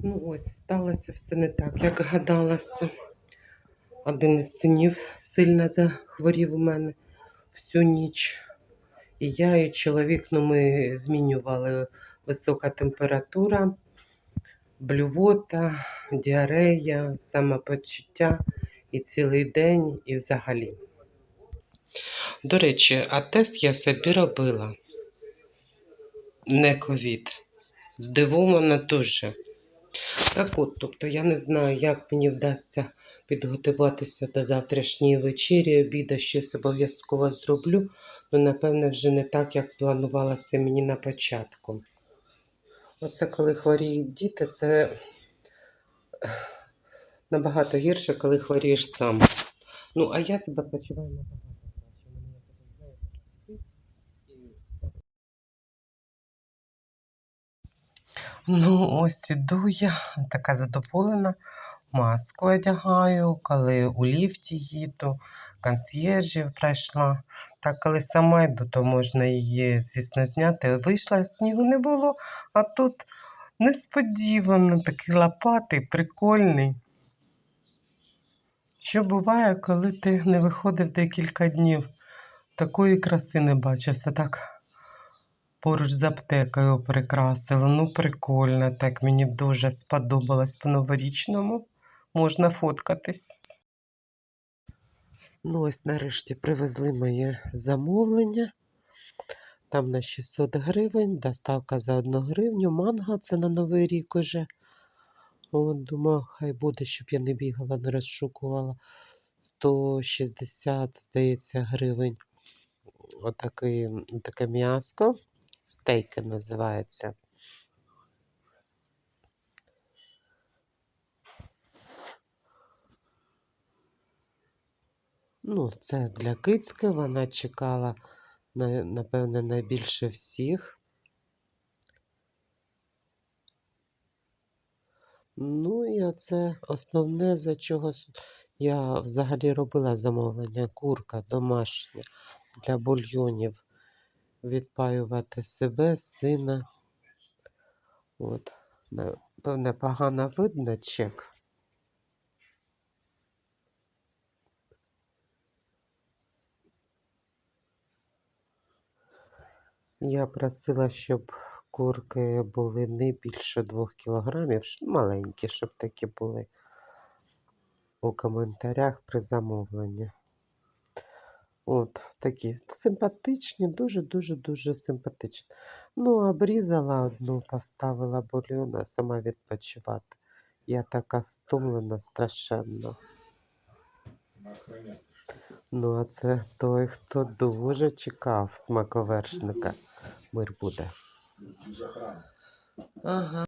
Ну ось, сталося все не так, як гадалося. Один із синів сильно захворів у мене всю ніч. І я, і чоловік, ну ми змінювали висока температура, блювота, діарея, самопочуття і цілий день, і взагалі. До речі, а тест я собі робила. Не ковід. Здивована дуже. Так от, тобто я не знаю, як мені вдасться підготуватися до завтрашньої вечері, обіда щось обов'язково зроблю, але напевне вже не так, як планувалося мені на початку. Оце коли хворіють діти, це набагато гірше, коли хворієш сам. Ну, а я себе почуваю набагато краще. Якось, знаєте, і Ну, ось іду я, така задоволена. Маску одягаю, коли у ліфті їду, консьєржів пройшла. Так, коли сама йду, то можна її, звісно, зняти. Вийшла, снігу не було, а тут несподівано такий лопатий, прикольний. Що буває, коли ти не виходив декілька днів? Такої краси не бачив. Все так поруч з аптекою прикрасили. Ну, прикольно, так мені дуже сподобалось по-новорічному. Можна фоткатись. Ну, ось нарешті привезли моє замовлення. Там на 600 гривень, доставка за 1 гривню. Манго це на Новий рік уже. От, думаю, хай буде, щоб я не бігала, не розшукувала. 160, здається, гривень. Отакий, таке м'яско. Стейки називається. Ну, це для кицьки. Вона чекала, напевне, найбільше всіх. Ну і оце основне, за чого я взагалі робила замовлення. Курка домашня для бульйонів. Відпаювати себе, сина. От, напевне, погано видно чек. Я просила, щоб курки були не більше двох кілограмів, маленькі, щоб такі були у коментарях при замовленні. От, такі симпатичні, дуже-дуже-дуже симпатичні. Ну, обрізала одну, поставила бульйон, а сама відпочивати. Я така стомлена страшенно. Ну, а це той, хто дуже чекав смаковершника. Мир буде. Ага.